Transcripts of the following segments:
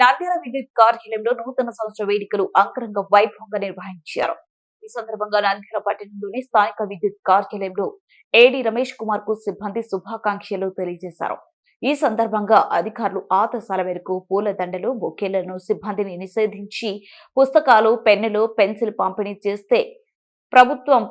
నంద్యాల విద్యుత్ కార్యాలయంలో నూతన సంవత్సర వేడుకలు అంగరంగ వైభవంగా నిర్వహించారు. ఈ సందర్భంగా నంద్యాల పట్టణంలోని స్థానిక విద్యుత్ కార్యాలయంలో ఏడి రమేష్ కుమార్కు సిబ్బంది శుభాకాంక్షలు తెలియజేశారు. ఈ సందర్భంగా అధికారులు ఆదేశాల మేరకు పూల దండలు బొకేలను సిబ్బందిని నిషేధించి పుస్తకాలు పెన్నులు పెన్సిల్ పంపిణీ చేస్తే ప్రభుత్వం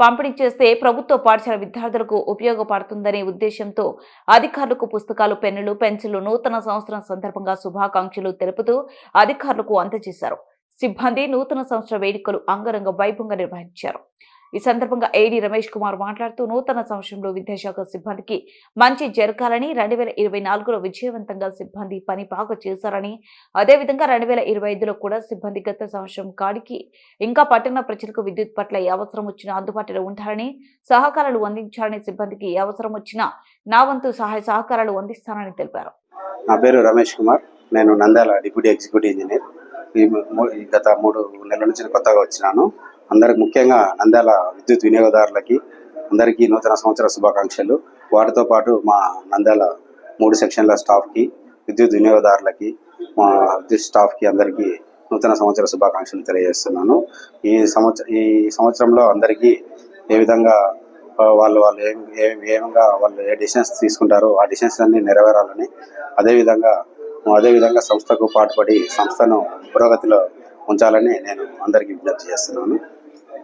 పంపిణీ చేస్తే ప్రభుత్వ పాఠశాల విద్యార్థులకు ఉపయోగపడుతుందనే ఉద్దేశంతో అధికారులకు పుస్తకాలు పెన్నులు పెన్సిళ్ళు నూతన సంవత్సరం సందర్భంగా శుభాకాంక్షలు తెలుపుతూ అధికారులకు అందజేశారు. సిబ్బంది నూతన సంవత్సర వేడుకలు అంగరంగ వైభవంగా నిర్వహించారు. ఈ సందర్భంగా ఏడీ రమేష్ కుమార్ మాట్లాడుతూ నూతన సంవత్సరంలో విద్యాశాఖ సిబ్బందికి మంచి జరగాలని రెండు వేల ఇరవై నాలుగులో విజయవంతంగా సిబ్బంది పని బాగా చేశారని అదేవిధంగా రెండు వేల ఇరవై ఐదులో కూడా సిబ్బంది గత సంవత్సరం కాడికి ఇంకా పట్టణ ప్రజలకు విద్యుత్ పట్ల ఏ అవసరం వచ్చినా అందుబాటులో ఉంటారని సహకారాలు అందించాలని సిబ్బందికి ఏ అవసరం వచ్చినా నా వంతు సహాయ సహకారాలు అందిస్తానని తెలిపారు. నా పేరు రమేష్ కుమార్. నేను నంద్యాల డిప్యూటీ ఎగ్జిక్యూటివ్ ఇంజనీర్. గత మూడు నెలల నుంచి కొత్తగా వచ్చినాను. అందరికి ముఖ్యంగా నంద్యాల విద్యుత్ వినియోగదారులకి అందరికీ నూతన సంవత్సర శుభాకాంక్షలు. వాటితో పాటు మా నంద్యాల మూడు సెక్షన్ల స్టాఫ్కి విద్యుత్ వినియోగదారులకి మా విద్యుత్ స్టాఫ్కి అందరికీ నూతన సంవత్సర శుభాకాంక్షలు తెలియజేస్తున్నాను. ఈ సంవత్సర ఈ సంవత్సరంలో అందరికీ ఏ విధంగా వాళ్ళు వాళ్ళు ఏం ఏ ఏమంగా వాళ్ళు ఏ డిసిషన్స్ తీసుకుంటారో ఆ డిసిషన్స్ అన్ని నెరవేరాలని అదేవిధంగా అదేవిధంగా సంస్థకు పాటుపడి సంస్థను పురోగతిలో ఉంచాలని నేను అందరికీ విజ్ఞప్తి చేస్తున్నాను.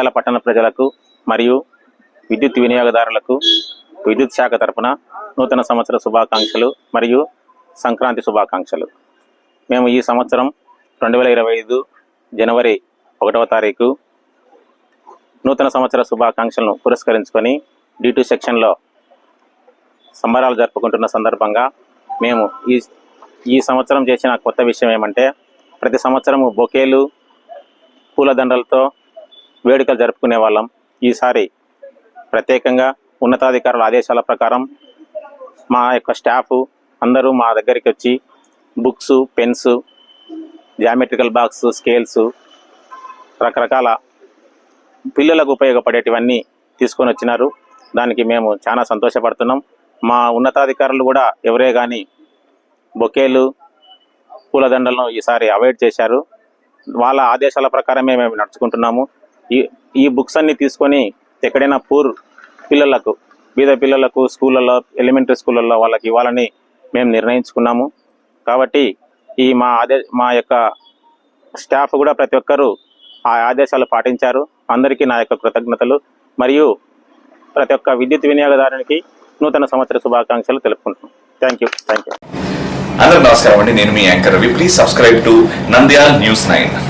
నంద్యాల పట్టణ ప్రజలకు మరియు విద్యుత్ వినియోగదారులకు విద్యుత్ శాఖ తరపున నూతన సంవత్సర శుభాకాంక్షలు మరియు సంక్రాంతి శుభాకాంక్షలు. మేము ఈ సంవత్సరం రెండు వేల ఇరవై ఐదు జనవరి ఒకటవ తారీఖు నూతన సంవత్సర శుభాకాంక్షలను పురస్కరించుకొని డి టూ సెక్షన్లో సంబరాలు జరుపుకుంటున్న సందర్భంగా మేము ఈ ఈ సంవత్సరం చేసిన కొత్త విషయం ఏమంటే ప్రతి సంవత్సరము బొకేలు పూలదండలతో వేడుకలు జరుపుకునే వాళ్ళం. ఈసారి ప్రత్యేకంగా ఉన్నతాధికారుల ఆదేశాల ప్రకారం మా యొక్క స్టాఫ్ అందరూ మా దగ్గరికి వచ్చి books pens geometrical box scales రకరకాల పిల్లలకు ఉపయోగపడేటివన్నీ తీసుకొని వచ్చినారు. దానికి మేము చాలా సంతోషపడుతున్నాం. మా ఉన్నతాధికారులు కూడా ఎవరే కానీ బొకేలు పూలదండలను ఈసారి అవాయిడ్ చేశారు. వాళ్ళ ఆదేశాల ప్రకారమే మేము నడుచుకుంటున్నాము. ఈ ఈ బుక్స్ అన్ని తీసుకొని ఎక్కడైనా పూర్ పిల్లలకు బీద పిల్లలకు స్కూళ్ళల్లో ఎలిమెంటరీ స్కూళ్ళల్లో వాళ్ళకి ఇవ్వాలని మేము నిర్ణయించుకున్నాము. కాబట్టి ఈ మా ఆదే మా యొక్క స్టాఫ్ కూడా ప్రతి ఒక్కరూ ఆ ఆదేశాలు పాటించారు. అందరికీ నా యొక్క కృతజ్ఞతలు. మరియు ప్రతి ఒక్క విద్యుత్ వినియోగదారునికి నూతన సంవత్సర శుభాకాంక్షలు తెలుపుకుంటున్నాను థ్యాంక్ యూ. Thank you. అందరూ నమస్కారం అండి. నేను మీ anchor Ravi. Please subscribe to Nandyal news nine.